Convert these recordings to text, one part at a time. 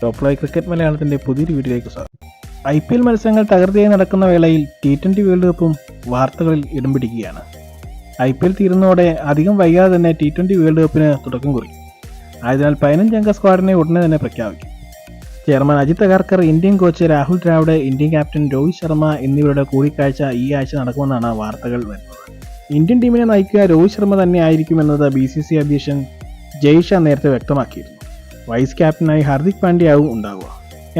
Top live cricket മലയാളത്തിന്റെ പുതിയൊരു വീഡിയോയിലേക്ക് സ്വാഗതം. ഐ പി എൽ മത്സരങ്ങൾ തകർത്തിയായി നടക്കുന്ന വേളയിൽ ടി ട്വന്റി വേൾഡ് കപ്പും വാർത്തകളിൽ ഇടം പിടിക്കുകയാണ്. ഐ പി എൽ തീരുന്നതോടെ അധികം വൈകാതെ തന്നെ ടി ട്വന്റി വേൾഡ് കപ്പിന് തുടക്കം കുറിക്കും ആയതിനാൽ പതിനഞ്ചംഗ സ്ക്വാഡിനെ ഉടനെ തന്നെ പ്രഖ്യാപിക്കും. Chairman Ajit Agarkar Indian coach Rahul Dravid Indian captain Rohit Sharma എന്നിവരുടെ കൂടിക്കാഴ്ച ഈ ആഴ്ച നടക്കുമെന്നാണ് വാർത്തകൾ വരുന്നത്. ഇന്ത്യൻ ടീമിനെ നയിക്കുക രോഹിത് ശർമ്മ തന്നെ ആയിരിക്കുമെന്നത് ബി സി സി അധ്യക്ഷൻ ജയ്ഷ നേരത്തെ വ്യക്തമാക്കിയിരുന്നു. വൈസ് ക്യാപ്റ്റനായി ഹാർദിക് പാണ്ഡ്യയാവും ഉണ്ടാവുക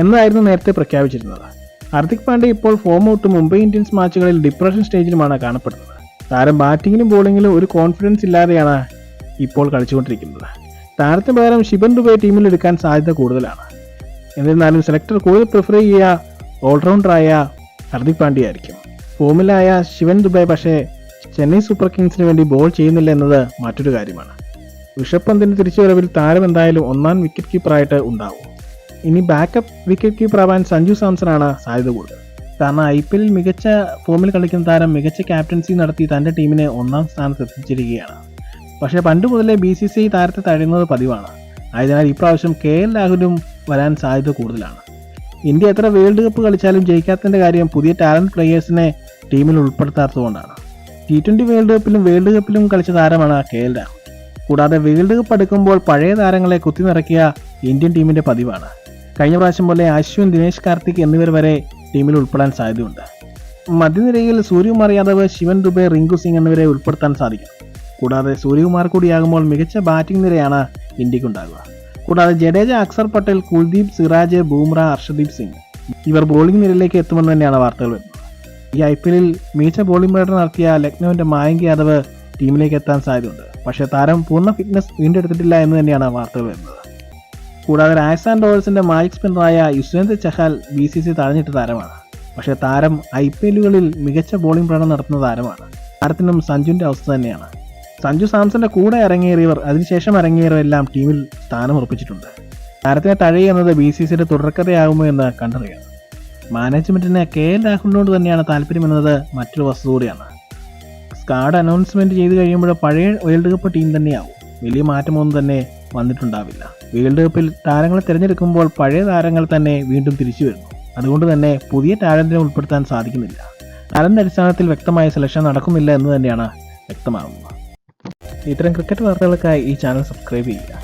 എന്നായിരുന്നു നേരത്തെ പ്രഖ്യാപിച്ചിരുന്നത്. ഹാർദിക് പാണ്ഡ്യ ഇപ്പോൾ ഫോം ഔട്ട് മുംബൈ ഇന്ത്യൻസ് മാച്ചുകളിൽ ഡിപ്രഷൻ സ്റ്റേജിലുമാണ് കാണപ്പെടുന്നത്. താരം ബാറ്റിങ്ങിലും ബോളിങ്ങിലും ഒരു കോൺഫിഡൻസ് ഇല്ലാതെയാണ് ഇപ്പോൾ കളിച്ചുകൊണ്ടിരിക്കുന്നത്. താരത്തിന് പകരം ശിവൻ ദുബൈ ടീമിൽ എടുക്കാൻ സാധ്യത കൂടുതലാണ്. എന്നിരുന്നാലും സെലക്ടർ കൂടുതൽ പ്രിഫർ ചെയ്യുക ഓൾറൗണ്ടറായ ഹർദിക് പാണ്ഡ്യ ആയിരിക്കും. ഫോമിലായ ശിവൻ ദുബൈ പക്ഷേ ചെന്നൈ സൂപ്പർ കിങ്സിന് വേണ്ടി ബോൾ ചെയ്യുന്നില്ല എന്നത് മറ്റൊരു കാര്യമാണ്. ഋഷഭ് തിരിച്ചു തിരിച്ചുവരവിൽ താരം എന്തായാലും ഒന്നാം വിക്കറ്റ് കീപ്പറായിട്ട് ഉണ്ടാവും. ഇനി ബാക്കപ്പ് വിക്കറ്റ് കീപ്പർ ആവാൻ സഞ്ജു ആണ് സാധ്യത കൂടുതൽ. കാരണം ഐ പി എല്ലിൽ മികച്ച ഫോമിൽ കളിക്കുന്ന താരം മികച്ച ക്യാപ്റ്റൻസി നടത്തി തന്റെ ടീമിനെ ഒന്നാം സ്ഥാനത്ത് എത്തിച്ചിരിക്കുകയാണ്. പക്ഷേ പണ്ട് മുതലേ ബി സി സി താരത്തെ തഴയുന്നത് പതിവാണ്. ആയതിനാൽ ഇപ്രാവശ്യം കെ എൽ രാഹുലും വരാൻ സാധ്യത കൂടുതലാണ്. ഇന്ത്യ എത്ര വേൾഡ് കപ്പ് കളിച്ചാലും ജയിക്കാത്തതിന്റെ കാര്യം പുതിയ ടാലന്റ് പ്ലെയേഴ്സിനെ ടീമിൽ ഉൾപ്പെടുത്താത്തതുകൊണ്ടാണ്. ടി ട്വന്റി വേൾഡ് കപ്പിലും വേൾഡ് കപ്പിലും കളിച്ച താരമാണ് കെ എൽ രാഹുൽ. കൂടാതെ വേൾഡ് കപ്പ് അടുക്കുമ്പോൾ പഴയ താരങ്ങളെ കുത്തി നിറക്കിയ ഇന്ത്യൻ ടീമിന്റെ പതിവാണ്. കഴിഞ്ഞ പ്രാവശ്യം പോലെ അശ്വിൻ ദിനേശ് കാർത്തിക് എന്നിവർ വരെ ടീമിൽ ഉൾപ്പെടാൻ സാധ്യതയുണ്ട്. മധ്യനിരയിൽ സൂര്യകുമാർ യാദവ് ശിവൻ ദുബെ റിങ്കു സിംഗ് എന്നിവരെ ഉൾപ്പെടുത്താൻ സാധിക്കും. കൂടാതെ സൂര്യകുമാർ കൂടിയാകുമ്പോൾ മികച്ച ബാറ്റിംഗ് നിരയാണ് ഇന്ത്യക്കുണ്ടാകുക കൂടാതെ ജഡേജ അക്സർ പട്ടേൽ കുൽദീപ് സിറാജ് ബൂംറ ഹർഷദീപ് സിംഗ് ഇവർ ബോളിംഗ് നിരയിലേക്ക് എത്തുമെന്ന് തന്നെയാണ് വാർത്തകൾ വരുന്നത്. ഈ ഐ പി എല്ലിൽ മികച്ച ബോളിംഗ് പ്രകടനം നടത്തിയ ലക്നൌവിന്റെ മായങ്ക് യാദവ് ടീമിലേക്ക് എത്താൻ സാധ്യതയുണ്ട്. പക്ഷേ താരം പൂർണ ഫിറ്റ്നസ് വീണ്ടെടുത്തിട്ടില്ല എന്ന് തന്നെയാണ് വാർത്തകൾ വരുന്നത്. കൂടാതെ രാജസ്ഥാൻ റോയൽസിന്റെ magic സ്പിന്നറായ Yuzvendra Chahal B C C തഴഞ്ഞിട്ട താരമാണ്. പക്ഷേ താരം ഐ പി എല്ലുകളിൽ മികച്ച ബോളിംഗ് പ്രകടനം നടത്തുന്ന താരമാണ്. താരത്തിനും സഞ്ജുവിന്റെ അവസ്ഥ തന്നെയാണ്. സഞ്ജു സാംസന്റെ കൂടെ ഇറങ്ങിയേറിയവർ അതിനുശേഷം ഇറങ്ങിയവരെല്ലാം ടീമിൽ സ്ഥാനം ഉറപ്പിച്ചിട്ടുണ്ട് താരത്തിനെ തഴയുന്നത് ബി സി സിയുടെ തുടർക്കഥയാകുമോ എന്ന് കണ്ടറിയാം മാനേജ്മെന്റിന് കെ എൽ രാഹുലിനോട് തന്നെയാണ് താല്പര്യമെന്നത് മറ്റൊരു വസ്തു കൂടിയാണ്. സ്കാഡ് അനൗൺസ്മെന്റ് ചെയ്ത് കഴിയുമ്പോൾ പഴയ വേൾഡ് കപ്പ് ടീം തന്നെയാവും. വലിയ മാറ്റമൊന്നും തന്നെ വന്നിട്ടുണ്ടാവില്ല. വേൾഡ് കപ്പിൽ താരങ്ങളെ തിരഞ്ഞെടുക്കുമ്പോൾ പഴയ താരങ്ങൾ തന്നെ വീണ്ടും തിരിച്ചു വരുന്നു. അതുകൊണ്ട് തന്നെ പുതിയ ടാലന്റിനെ ഉൾപ്പെടുത്താൻ സാധിക്കുന്നില്ല. ടാലന്റ് അടിസ്ഥാനത്തിൽ വ്യക്തമായ സെലക്ഷൻ നടക്കുന്നില്ല എന്ന് തന്നെയാണ് വ്യക്തമാകുന്നത് ഇത്തരം ക്രിക്കറ്റ് വാർത്തകൾക്കായി ഈ ചാനൽ സബ്സ്ക്രൈബ് ചെയ്യുക.